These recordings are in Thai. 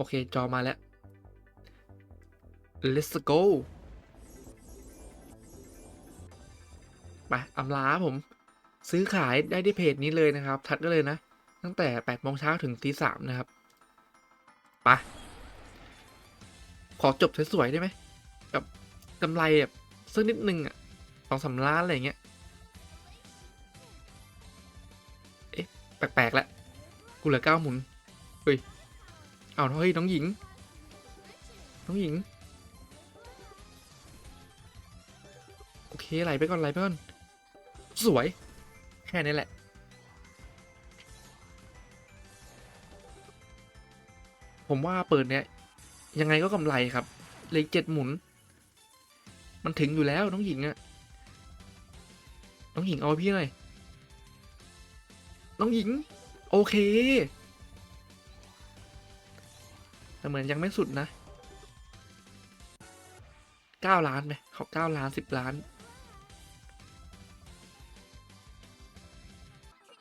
โอเค จอมาแล้ว let's go ไปอำลาผม ซื้อขายได้ที่เพจนี้เลยนะครับ ทักได้เลยนะ ตั้งแต่8โมงเช้าถึงตีสามนะครับไปขอจบสวยๆได้ไหมกับกำไรแบบสักนิดนึงอะสองสามล้านอะไรเงี้ย เอ๊ะ แปลกๆแล้วกูเหลือเก้าหมุน เฮ้ย อาเฮ้ยน้องหญิง น้องหญิง โอเคไหลไปก่อนไหลไปก่อน สวย แค่นี้แหละ ผมว่าเปิดเนี้ยยังไงก็กำไรครับ เลขเจ็ดหมุน มันถึงอยู่แล้วน้องหญิงอะน้องหญิงเอาพี่หน่อย น้องหญิง โอเค แต่เหมือนยังไม่สุดนะเก้าล้านไหมเขาเก้าล้านสิบล้าน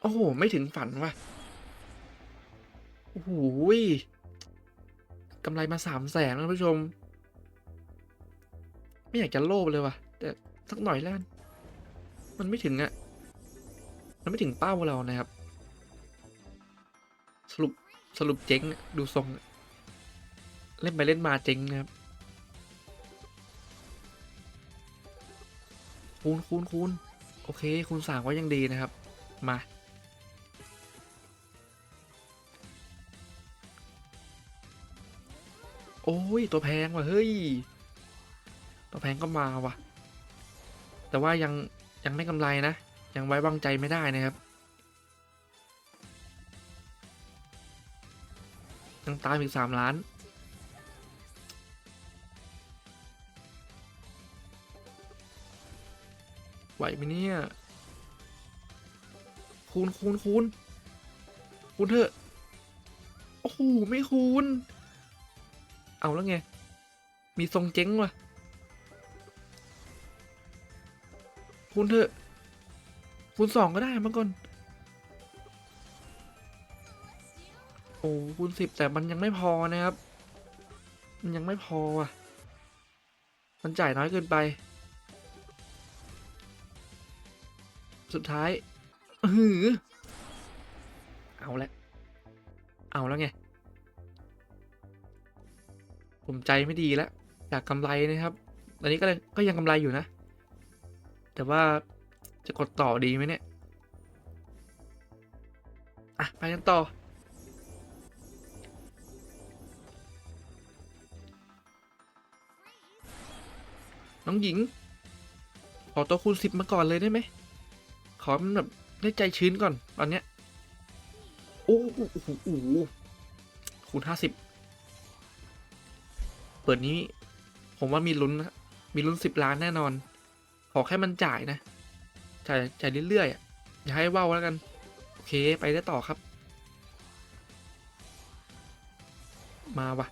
โอ้โห ไม่ถึงฝันว่ะ โอ้โหยกำไรมาสามแสนนะท่าผู้ชม ไม่อยากจะโลภเลยว่ะ แต่สักหน่อยแล้วมันไม่ถึงอะ่ะมันไม่ถึงเป้าเรานะครับ สรุปสรุปเจ๊งดูทรงอะ เล่นไปเล่นมาเจ๊งนะครับ คูณคูณคูณโอเค คูณสามก็ยังดีนะครับ มา โอ้ย ตัวแพงว่ะ เฮ้ย ตัวแพงก็มาว่ะ แต่ว่ายังยังไม่กำไรนะ ยังไว้วางใจไม่ได้นะครับยังตามอีกสามล้าน ไหวไหมเนี่ย คูณคูณคูณคูณเถอะ โอ้โห ไม่คูณ เอาแล้วไง มีทรงเจ๊งว่ะ คูณเถอะ คูณสองก็ได้มาก่อน โอ้คูณสิบแต่มันยังไม่พอนะครับ มันยังไม่พออะ มันจ่ายน้อยเกินไป สุดท้ายอือหือเอาละเอาแล้วไง ผมใจไม่ดีแล้วอยากกำไรนะครับ ตอนนี้ก็เลยก็ยังกำไรอยู่นะ แต่ว่าจะกดต่อดีไหมเนี่ย อะ ไปกันต่อ น้องหญิง ขอตัวคูณสิบมาก่อนเลยได้ไหม อมันแบบได้ใจชื้นก่อนตอนเนี้ยโอ้โหโอ้โหโอ้โหคูณห้าสิบเปิดนี้ ผมว่ามีลุ้นนะมีลุ้นสิบล้านแน่นอน ขอแค่มันจ่ายนะ จ่ายจ่ายเรื่อยๆอะอย่าให้เว้าแล้วกัน โอเคไปได้ต่อครับ มาวะ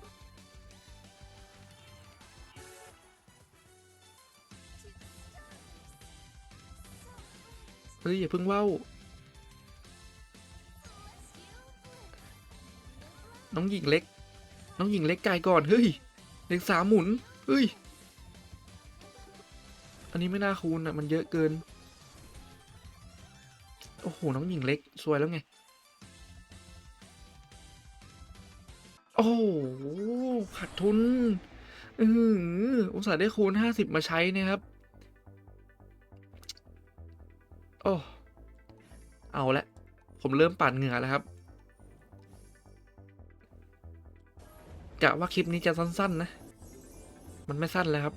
เฮ้ย อย่าเพิ่งเว้าน้องหญิงเล็ก น้องหญิงเล็กไก่ก่อน เฮ้ย เล็กสามหมุน เฮ้ย อันนี้ไม่น่าคูณอะ มันเยอะเกิน โอ้โห น้องหญิงเล็ก สวยแล้วไง โอ้โหขาดทุน อืออุตส่าห์ได้คูณห้าสิบมาใช้นะครับ อ้เอาละ ผมเริ่มปั่นเหงื่อแล้วครับกะว่าคลิปนี้จะสั้น ๆ นะ มันไม่สั้นแล้วครับ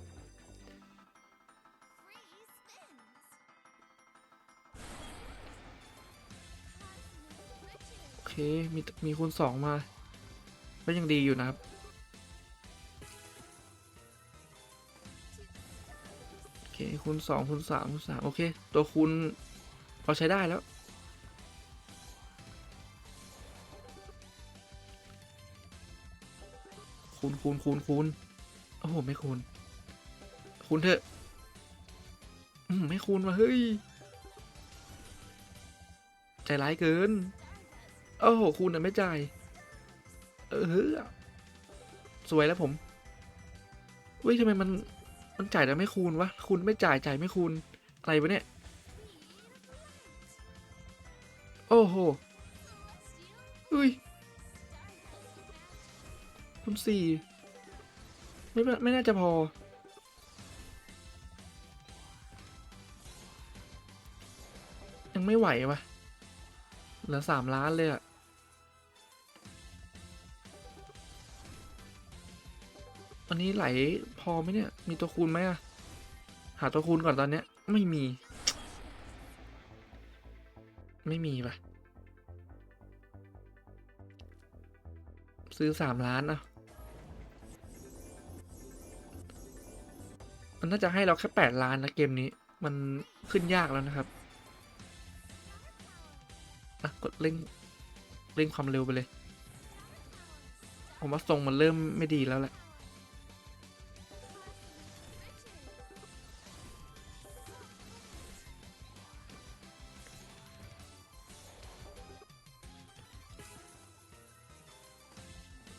โอเค มีมีคูณสองมา ก็ยังดีอยู่นะครับ โอเคคูณสองคูณสามคูณสามโอเค ตัวคูณ พอใช้ได้แล้ว คูณคูณคูณคูณโอ้โห ไม่คูณ คูณเถอะอืมไม่คูณว่ะเฮ้ย ใจร้ายเกิน โอ้โห คูณอะไม่จ่าย เออ สวยแล้วผมเฮ้ยทำไมมัน มันจ่ายแต่ไม่คูณวะ คูณไม่จ่าย จ่ายไม่คูณอะไรวะเนี่ย โอ้โหอุ้ยคูณสี่ไม่ไม่น่าจะพอ ยังไม่ไหววะเหลือสามล้านเลยอะอันนี้ไหลพอไหมเนี่ย มีตัวคูณไหมอะหาตัวคูณก่อนตอนเนี้ย ไม่มี ไม่มีปะซื้อสามล้านอะมันน่าจะให้เราแค่แปดล้านนะเกมนี้ มันขึ้นยากแล้วนะครับอะกดเร่งเร่งความเร็วไปเลย ผมว่าทรงมันเริ่มไม่ดีแล้วแหละ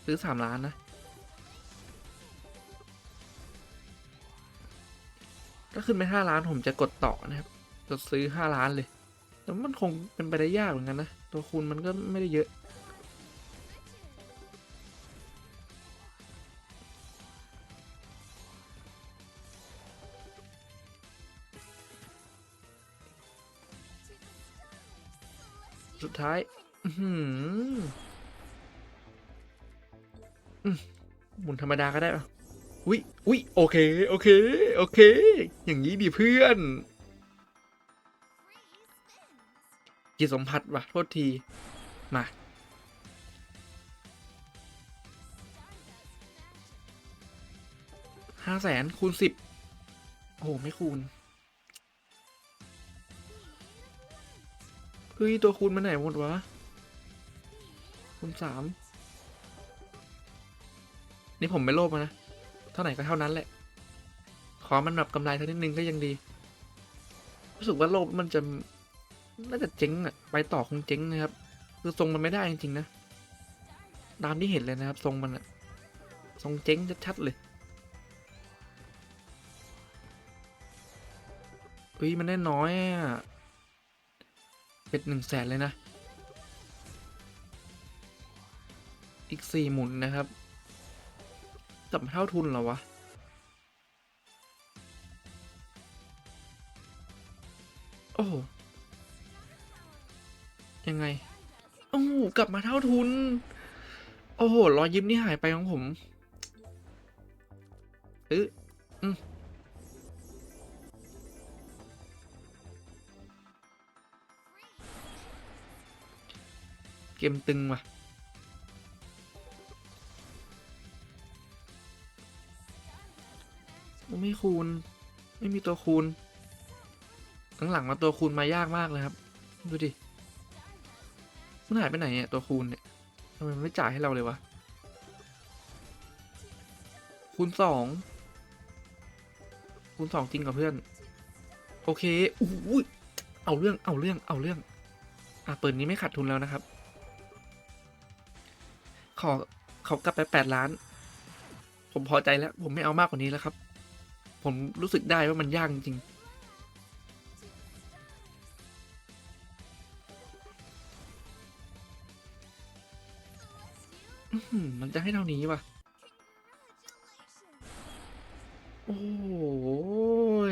ซื้อสามล้านนะ ถ้าขึ้นไปห้าล้านผมจะกดต่อนะครับ จะซื้อห้าล้านเลย แต่มันคงเป็นไปได้ยากเหมือนกันนะ ตัวคูณมันก็ไม่ได้เยอะ สุดท้าย อื หมุนธรรมดาก็ได้ปะอุ้ยอุ้ยโอเค โอเค โอเค อย่างนี้ดีเพื่อนจิตสัมผัสวะโทษที มา ห้าแสนคูณสิบ โอ้โหไม่คูณ เฮ้ย ตัวคูณมาไหนหมดวะ คูณสาม นี่ผมไม่โลภนะ เท่าไหร่ก็เท่านั้นแหละ ขอมันแบบกำไรเท่านิดนึงก็ยังดี รู้สึกว่าโลภมันจะ น่าจะเจ๊งอะไปต่อคงเจ๊งนะครับ คือทรงมันไม่ได้จริงๆนะ ตามที่เห็นเลยนะครับ ทรงมันอะทรงเจ๊งชัดๆเลยเฮ้ยมันได้น้อยอะเป็นหนึ่งแสนเลยนะ อีกสี่หมุนนะครับ จับเท่าทุนเหรอวะ โอ้ยังไง โอ้กลับมาเท่าทุน โอ้โหรอยยิ้มนี่หายไปของผมเอออืมเกมตึงว่ะ ไม่คูณ ไม่มีตัวคูณหลังๆมาตัวคูณมายากมากเลยครับ ดูดิมันหายไปไหนเนี่ยตัวคูณเนี่ยทำไมมันไม่จ่ายให้เราเลยวะ คูณสองคูณสองจริงกับเพื่อน โอเคอู้ยเอาเรื่องเอาเรื่องเอาเรื่อง อะเปิดนี้ไม่ขาดทุนแล้วนะครับ ขอเขากลับไปแปดล้าน ผมพอใจแล้ว ผมไม่เอามากกว่านี้แล้วครับ ผมรู้สึกได้ว่ามันยากจริงมันจะให้เท่านี้วะโอ้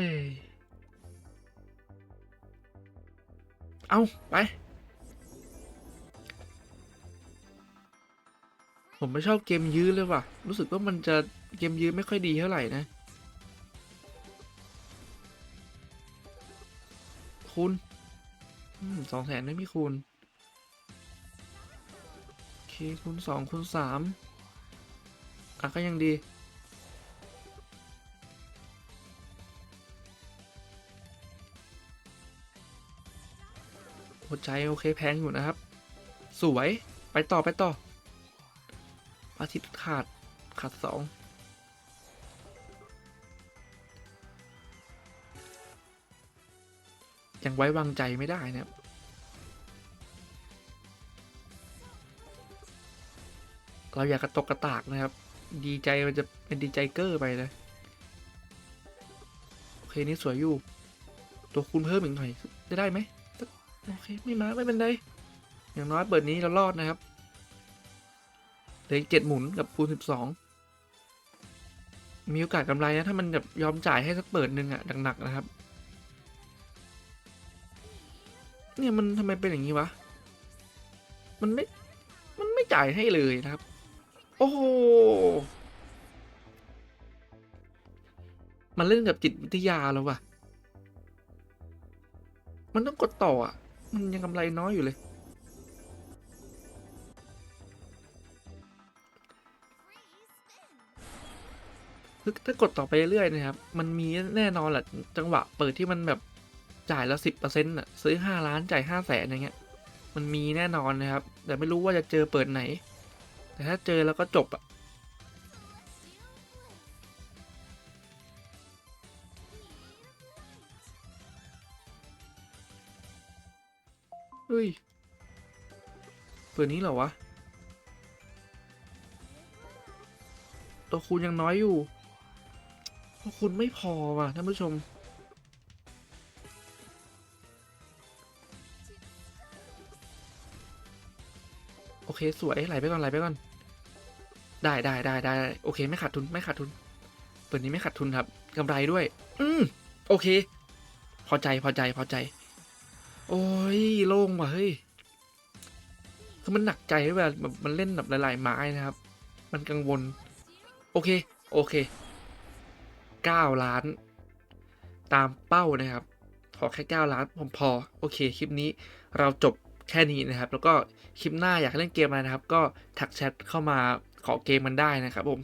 ย เอาไป ผมไม่ชอบเกมยื้อเลยว่ะ รู้สึกว่ามันจะเกมยื้อไม่ค่อยดีเท่าไหร่นะ คูณสองแสนไม่มีคูณโอเคคูณสองคูณสามอะก็ยังดีหัวใจโอเคแพงอยู่นะครับ สวยไปต่อไปต่ออาทิตย์ขาดขาดสอง ยังไว้วางใจไม่ได้นะครับเราอยากกระตกกระตากนะครับ ดีใจมันจะเป็นดีใจเกอร์ไปนะโอเคนี่สวยอยู่ ตัวคูณเพิ่มอีกหน่อยจะได้ไหมโอเคไม่มาไม่เป็นไรอย่างน้อยเปิดนี้เรารอดนะครับเหลืออีกเจ็ดหมุนกับคูณสิบสองมีโอกาสกำไรนะถ้ามันแบบยอมจ่ายให้สักเปิดหนึ่งอะหนักๆนะครับ เนี่ยมันทำไมเป็นอย่างนี้วะ มันไม่ มันไม่จ่ายให้เลยนะครับ โอ้โห มันเล่นกับจิตวิทยาแล้ววะมันต้องกดต่ออะ มันยังกำไรน้อยอยู่เลย ถ้ากดต่อไปเรื่อยๆนะครับ มันมีแน่นอนแหละจังหวะเปิดที่มันแบบ จ่ายละสิบเปอร์เซ็นต์อะซื้อห้าล้านจ่ายห้าแสนอย่างเงี้ย มันมีแน่นอนนะครับ แต่ไม่รู้ว่าจะเจอเปิดไหน แต่ถ้าเจอแล้วก็จบอะเฮ้ยเปิดนี้เหรอวะ ตัวคูณยังน้อยอยู่ ตัวคูณไม่พอว่ะท่านผู้ชม อเคสวยไหลไปก่อนไหลไปก่อน ได้ได้ได้ได้โอเค ไม่ขาดทุนไม่ขาดทุนเปิดนี้ไม่ขาดทุนครับกำไรด้วย อืมโอเค พอใจพอใจพอใจ โอ้ยโล่งว่ะเฮ้ยคือมันหนักใจเวลาแบบมันเล่นแบบหลายๆไม้นะครับ มันกังวล โอเค โอเคเก้าล้าน ตามเป้านะครับขอแค่เก้าล้านผมพอ โอเค คลิปนี้เราจบแค่นี้นะครับ แล้วก็ คลิปหน้าอยากเล่นเกมอะไรนะครับ ก็ทักแชทเข้ามาขอเกมมันได้นะครับผม